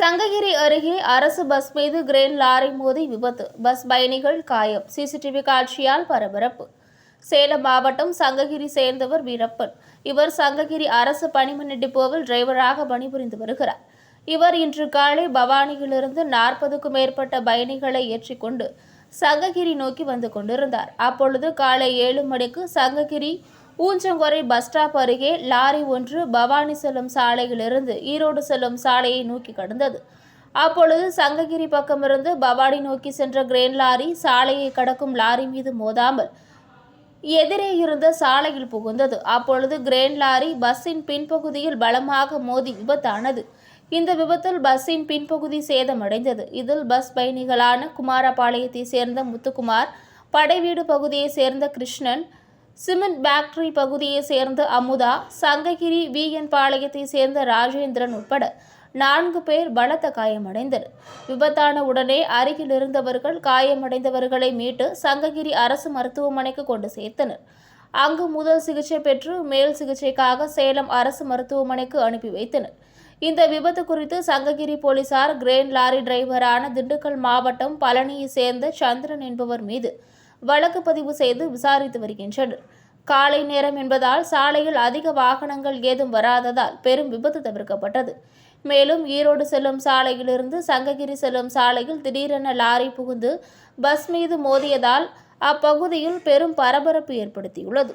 சங்ககிரி அருகே அரசு பஸ் மீது கிரேன் லாரி மோதி விபத்து. பஸ் பயணிகள் காயம். சிசிடிவி காட்சியால் பரபரப்பு. சேலம் மாவட்டம் சங்ககிரி சேர்ந்தவர் வீரப்பன். இவர் சங்ககிரி அரசு பணிமனை டிப்போவில் டிரைவராக பணிபுரிந்து வருகிறார். இவர் இன்று காலை பவானியிலிருந்து நாற்பதுக்கும் மேற்பட்ட பயணிகளை ஏற்றிக்கொண்டு சங்ககிரி நோக்கி வந்து கொண்டிருந்தார். அப்பொழுது காலை ஏழு மணிக்கு சங்ககிரி ஊஞ்சங்கொரை பஸ் ஸ்டாப் அருகே லாரி ஒன்று பவானி செல்லும் சாலையிலிருந்து ஈரோடு செல்லும் சாலையை நோக்கி கடந்தது. அப்பொழுது சங்ககிரி பக்கமிருந்து பவானி நோக்கி சென்ற கிரேன் லாரி சாலையை கடக்கும் லாரி மீது மோதாமல் எதிரே இருந்த சாலையில் புகுந்தது. அப்பொழுது கிரேன் லாரி பஸ்ஸின் பின்பகுதியில் பலமாக மோதி விபத்தானது. இந்த விபத்தில் பஸ்ஸின் பின்பகுதி சேதமடைந்தது. இதில் பஸ் பயணிகளான குமாரபாளையத்தை சேர்ந்த முத்துக்குமார் படைவீடு பகுதியை சேர்ந்த கிருஷ்ணன் சிமெண்ட் ஃபேக்டரி பகுதியை சேர்ந்த அமுதா சங்ககிரி விஎன் பாளையத்தைச் சேர்ந்த ராஜேந்திரன் உட்பட நான்கு பேர் பலத்த காயமடைந்தனர். விபத்தான உடனே அருகில் இருந்தவர்கள் காயமடைந்தவர்களை மீட்டு சங்ககிரி அரசு மருத்துவமனைக்கு கொண்டு சேர்த்தனர். அங்கு முதல் சிகிச்சை பெற்று மேல் சிகிச்சைக்காக சேலம் அரசு மருத்துவமனைக்கு அனுப்பி வைத்தனர். இந்த விபத்து குறித்து சங்ககிரி போலீசார் கிரேன் லாரி டிரைவரான திண்டுக்கல் மாவட்டம் பழனியை சேர்ந்த சந்திரன் என்பவர் மீது வழக்கு பதிவு செய்து விசாரித்து வருகின்றனர். காலை நேரம் என்பதால் சாலையில் அதிக வாகனங்கள் ஏதும் வராததால் பெரும் விபத்து தவிர்க்கப்பட்டது. மேலும் ஈரோடு செல்லும் சாலையிலிருந்து சங்ககிரி செல்லும் சாலையில் திடீரென லாரி புகுந்து பஸ் மீது மோதியதால் அப்பகுதியில் பெரும் பரபரப்பு ஏற்படுத்தியுள்ளது.